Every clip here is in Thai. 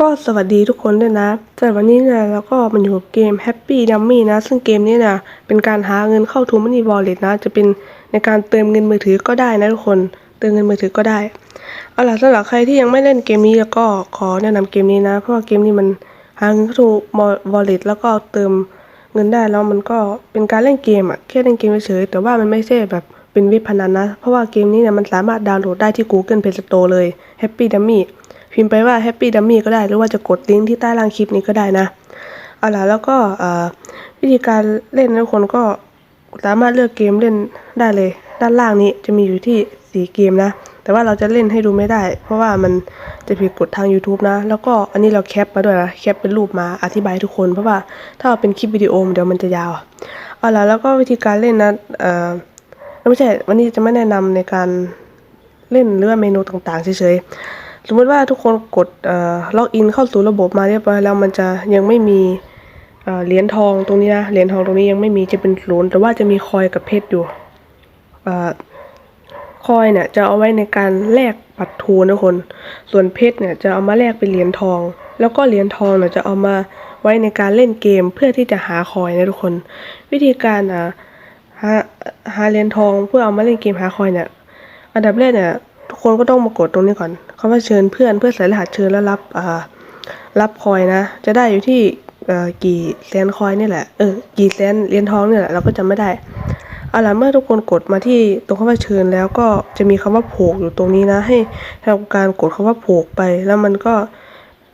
ก็สวัสดีทุกคนด้วยนะสำหรับวันนี้เนี่ยเราก็มันอยู่กับเกม Happy Dummy นะ ซึ่งเกมนี้เนี่ยเป็นการหาเงินเข้า t ูมัน y Wallet นะ จะเป็นในการเติมเงินมือถือก็ได้นะทุกคน เติมเงินมือถือก็ได้ เอาล่ะสำหรับใครที่ยังไม่เล่นเกมนี้แล้วก็ขอแนะนำเกมนี้นะ เพราะว่าเกมนี้มันหาเงินเข้า t ู Wallet แล้วก็เติมเงินได้แล้วมันก็เป็นการเล่นเกมอะแค่เล่นเกมเฉยๆแต่ว่ามันไม่ใช่แบบเป็นวิพนันนะ เพราะว่าเกมนี้เนี่ยมันสามารถดาวน์โหลดได้ที่ Google Play Store เลย Happy Dummy พิมพ์ไปว่า Happy Dummy ก็ได้ หรือว่าจะกดลิงก์ที่ใต้ล่างคลิปนี้ก็ได้นะเอาล่ะแล้วก็วิธีการเล่นทุกคนก็สามารถเลือกเกมเล่นได้เลย ด้านล่างนี้จะมีอยู่ที่สีเกมนะ แต่ว่าเราจะเล่นให้ดูไม่ได้ เพราะว่ามันจะผิดกฎทาง YouTube นะ แล้วก็อันนี้เราแคปมาด้วยนะแคปเป็นรูปมาอธิบายทุกคนเพราะว่าถ้าเอาเป็นคลิปวิดีโอเดี๋ยวมันจะยาวเอาล่ะแล้วก็วิธีการเล่นนะเออไม่ใช่วันนี้จะไม่แนะนำในการเล่นหรือว่าเมนูต่างๆเฉยๆ สมมติว่าทุกคนกดล็อกอินเข้าสู่ระบบมาเรียบร้อยแล้วมันจะยังไม่มีเหรียญทองตรงนี้นะเหรียญทองตรงนี้ยังไม่มีจะเป็นศูนย์แต่ว่าจะมีคอยกับเพชรอยู่คอยเนี่ยจะเอาไว้ในการแลกบัตรทูนะคน ส่วนเพชรเนี่ยจะเอามาแลกเป็นเหรียญทอง แล้วก็เหรียญทองเนี่ยจะเอามาไว้ในการเล่นเกมเพื่อที่จะหาคอยนะทุกคน วิธีการอ่าหาหาเหรียญทองเพื่อเอามาเล่นเกมหาคอยเนี่ย อันดับแรกเนี่ย ทุกคนก็ต้องมากดตรงนี้ก่อนคำว่าเชิญเพื่อนเพื่อใส่รหัสเชิญแล้วรับอ่ารับคอยนะ จะได้อยู่ที่กี่แสนคอยนี่แหละ เออ กี่แสนเหรียญทองนี่แหละ เราก็จำไม่ได้ เอาล่ะเมื่อทุกคนกดมาที่ตรงคำว่าเชิญแล้วก็จะมีคำว่าโผกอยู่ตรงนี้นะ ให้ทำการกดคำว่าโผกไป แล้วมันก็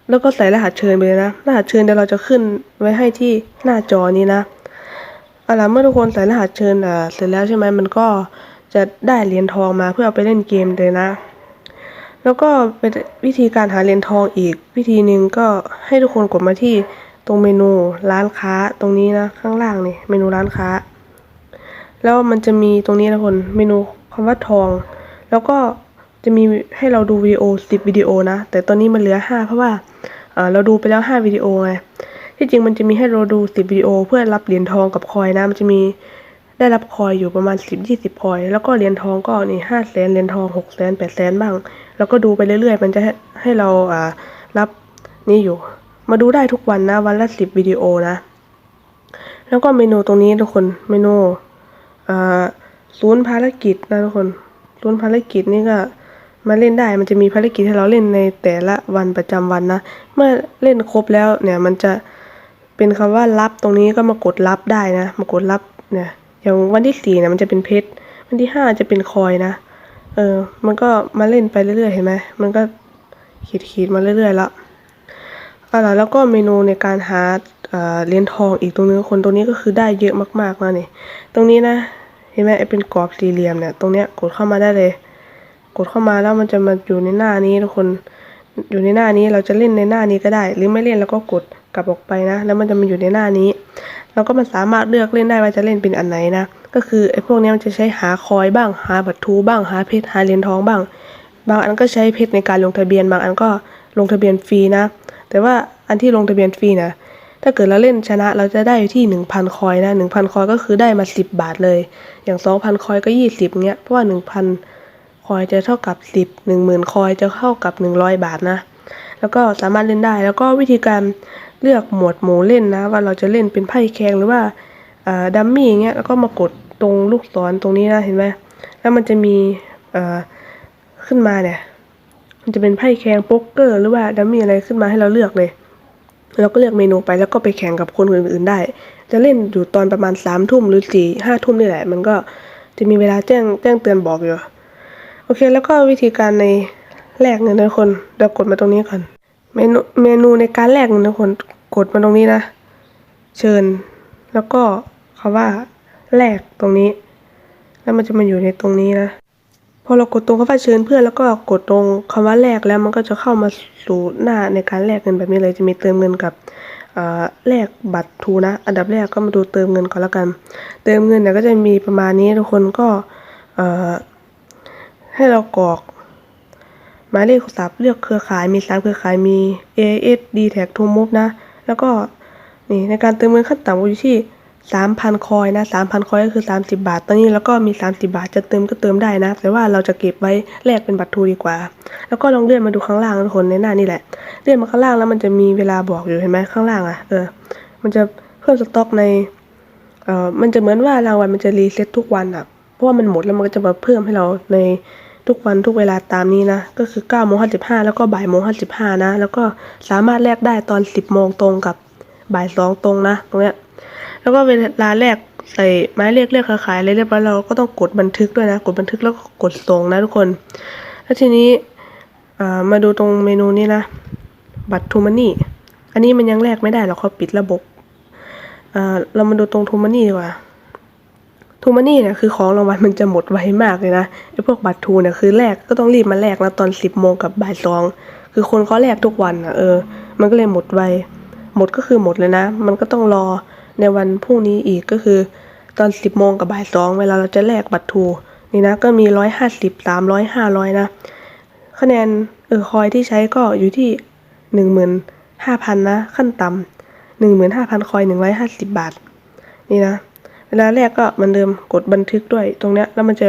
แล้วก็ใส่รหัสเชิญไปเลยนะ รหัสเชิญเดี๋ยวเราจะขึ้นไว้ให้ที่หน้าจอนี้นะเอาล่ะเมื่อทุกคนใส่รหัสเชิญอ่าเสร็จแล้วใช่ไหมมันก็ จะได้เหรียญทองมาเพื่อเอาไปเล่นเกมเลยนะ แล้วก็เป็นวิธีการหาเหรียญทองอีก วิธีหนึ่งก็ให้ทุกคนกดมาที่ตรงเมนูร้านค้าตรงนี้นะข้างล่างนี่เมนูร้านค้า แล้วมันจะมีตรงนี้นะคนเมนูคำว่าทอง แล้วก็จะมีให้เราดูวิดีโอ10วิดีโอนะ แต่ตอนนี้มันเหลือ5เพราะว่าเอ่อเราดูไปแล้ว5วิดีโอไงที่จริงมันจะมีให้เราดู10วิดีโอเพื่อรับเหรียญทองกับคอยนะมันจะมี ได้รับคอยอยู่ประมาณ10 20คอย แล้วก็เหรียญทองก็นี่5แสนเหรียญทอง6แสน8แสนบ้าง แล้วก็ดูไปเรื่อยๆ มันจะให้ให้เราอ่ารับนี่อยู่ มาดูได้ทุกวันนะ วันละ10วิดีโอนะ แล้วก็เมนูตรงนี้ทุกคนเมนูอ่าศูนย์ภารกิจนะทุกคนศูนย์ภารกิจนี่ก็มาเล่นได้มันจะมีภารกิจให้เราเล่นในแต่ละวันประจำวันนะ เมื่อเล่นครบแล้วเนี่ยมันจะเป็นคำว่ารับตรงนี้ก็มากดรับได้นะ มากดรับเนี่ย อย่างวันที่สี่เนี่ยมันจะเป็นเพชร วันที่ห้าจะเป็นคอยนะ เออ มันก็มาเล่นไปเรื่อยๆเห็นไหมมันก็ขีดขีดมาเรื่อยๆแล้วเอาล่ะแล้วก็เมนูในการหาเอ่อเหรียญทองอีกตรงนึงคนตรงนี้ก็คือได้เยอะมากๆแล้วนี่ ตรงนี้นะ เห็นไหมไอเป็นกรอบสี่เหลี่ยมเนี่ย ตรงเนี้ยกดเข้ามาได้เลย กดเข้ามาแล้วมันจะมาอยู่ในหน้านี้ทุกคน อยู่ในหน้านี้เราจะเล่นในหน้านี้ก็ได้ หรือไม่เล่นเราก็กด กลับออกไปนะ แล้วมันจะมาอยู่ในหน้านี้แล้วก็มันสามารถเลือกเล่นได้ว่าจะเล่นเป็นอันไหนนะ ก็คือไอ้พวกนี้มันจะใช้หาคอยบ้าง หาบัตรทูบ้าง หาเพชร หาเหรียญทองบ้าง บางอันก็ใช้เพชรในการลงทะเบียน บางอันก็ลงทะเบียนฟรีนะ แต่ว่าอันที่ลงทะเบียนฟรีนะ ถ้าเกิดเราเล่นชนะเราจะได้อยู่ที่หนึ่งพันคอยนะหนึ่งพันคอยก็คือได้มาสิบบาทเลย อย่างสองพันคอยก็ยี่สิบเงี้ย เพราะว่าหนึ่งพันคอยจะเท่ากับสิบหนึ่งหมื่นคอยจะเท่ากับหนึ่งร้อยบาทนะ แล้วก็สามารถเล่นได้ แล้วก็วิธีการ เลือกหมวดหมู่เล่นนะ ว่าเราจะเล่นเป็นไพ่แข่งหรือว่าดัมมี่อย่างเงี้ยแล้วก็มากดตรงลูกศรตรงนี้นะเห็นไหมแล้วมันจะมีขึ้นมาเนี่ย มันจะเป็นไพ่แข่งโป๊กเกอร์หรือว่าดัมมี่อะไรขึ้นมาให้เราเลือกเลยเราก็เลือกเมนูไปแล้วก็ไปแข่งกับคนอื่นๆได้ จะเล่นอยู่ตอนประมาณสามทุ่มหรือสี่ห้าทุ่มนี่แหละ มันก็จะมีเวลาแจ้งแจ้งเตือนบอกอยู่ โอเค แล้วก็วิธีการในแลกเงินนะทุกคนเดี๋ยวกดมาตรงนี้ก่อน เมนูเมนูในการแลกเงินนะคนกดมาตรงนี้นะ เชิญ แล้วก็คำว่าแลกตรงนี้ แล้วมันจะมาอยู่ในตรงนี้นะ พอเรากดตรงคำว่าเชิญเพื่อนแล้วก็กดตรงคำว่าแลกแล้วมันก็จะเข้ามาสู่หน้าในการแลกเงินแบบนี้เลยจะมีเติมเงินกับแลกบัตรทูนะ อันดับแรกก็มาดูเติมเงินก่อนแล้วกัน เติมเงินเนี่ยก็จะมีประมาณนี้ทุกคนก็ให้เรากรอก หมายเลขโทรศัพท์เลือกเครือข่ายมีสามเครือข่ายมี AIS d t a c ทูมุกนะ แล้วก็นี่ในการเติมเงินขั้นต่ำอยู่ที่3,000คอยนะ3,000คอยก็คือ30บาท ตอนนี้แล้วก็มี30บาทจะเติมก็เติมได้นะ แต่ว่าเราจะเก็บไว้แลกเป็นบัตรทูดีกว่า แล้วก็ลองเลื่อนมาดูข้างล่างทุกคนในหน้านี่แหละ เลื่อนมาข้างล่างแล้วมันจะมีเวลาบอกอยู่เห็นไหมข้างล่างอะ เออ มันจะเพิ่มสต็อกใน เอ่อ มันจะเหมือนว่ารางวัลมันจะรีเซ็ตทุกวันอะ เพราะว่ามันหมดแล้วมันก็จะมาเพิ่มให้เราใน ทุกวันทุกเวลาตามนี้นะ ก็คือ9โมง55แล้วก็บ่ายโมง55นะ แล้วก็สามารถแลกได้ตอน 10โมงตรงกับบ่าย2ตรงนะ ตรงเนี้ย แล้วก็เวลาแรกใส่ไม้เลขเลขขายอะไรเรียบร้อยเราก็ต้องกดบันทึกด้วยนะ กดบันทึกแล้วก็กดส่งนะทุกคน แล้วทีนี้มาดูตรงเมนูนี้นะ บัตรทูมันนี่ อันนี้มันยังแลกไม่ได้หรอกเขาปิดระบบเอ่อเรามาดูตรงทูมันนี่ดีกว่า ทูมันนี่เนี่ยคือของรางวัลมันจะหมดไวมากเลยนะไอ้พวกบัตรทูเนี่ยคือแลกก็ต้องรีบมาแลกนะตอนสิบโมงกับบ่ายสองคือคนเขาแลกทุกวันอะเออ มันก็เลยหมดไวหมดก็คือหมดเลยนะ มันก็ต้องรอในวันพรุ่งนี้อีกก็คือ ตอนสิบโมงกับบ่ายสองเวลาเราจะแลกบัตรทูนี่นะก็มีร้อยห้าสิบสามร้อยห้าร้อยนะคะแนนเออคอยที่ใช้ก็อยู่ที่หนึ่งหมื่นห้าพันนะ ขั้นต่ำหนึ่งหมื่นห้าพันคอยหนึ่งร้อยห้าสิบบาท นี่นะ เวลาแรกก็เหมันเดิมกดบันทึกด้วยตรงเนี้ยแล้วมันจะ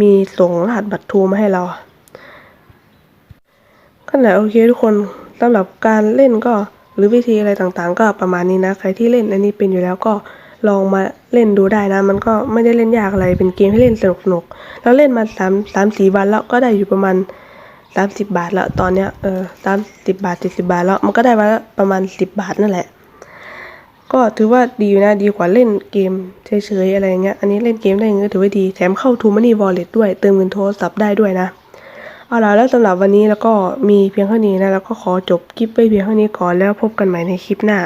มีส่งรหัสบัตรทูมาให้เราก็แหละโอเคทุกคนสำหรับการเล่นก็หรือวิธีอะไรต่างๆ ก็ประมาณนี้นะใครที่เล่นอันนี้เป็นอยู่แล้วก็ลองมาเล่นดูได้นะ มันก็ไม่ได้เล่นยากอะไรเป็นเกมให้เล่นสนุกๆแล้วเล่นมาสามสามสี่วันแล้วก็ได้อยู่ประมาณสามสิบบาทแล้วตอนเนี้ยเออสามสิบบาทเจ็ดสิบาทแล้วมันก็ได้วันละประมาณสิบบาทนั่นแหละ ก็ถือว่าดีอยู่นะดีกว่าเล่นเกมเฉยๆอะไรเงี้ยอันนี้เล่นเกมได้เงินถือว่าดีแถมเข้าทูมันนี่วอลเล็ตด้วยเติมเงินโทรศัพท์ได้ด้วยนะเอาล่ะแล้วสำหรับวันนี้แล้วก็มีเพียงเท่านี้นะแล้วก็ขอจบคลิปไปเพียงเท่านี้ก่อนแล้วพบกันใหม่ในคลิปหน้า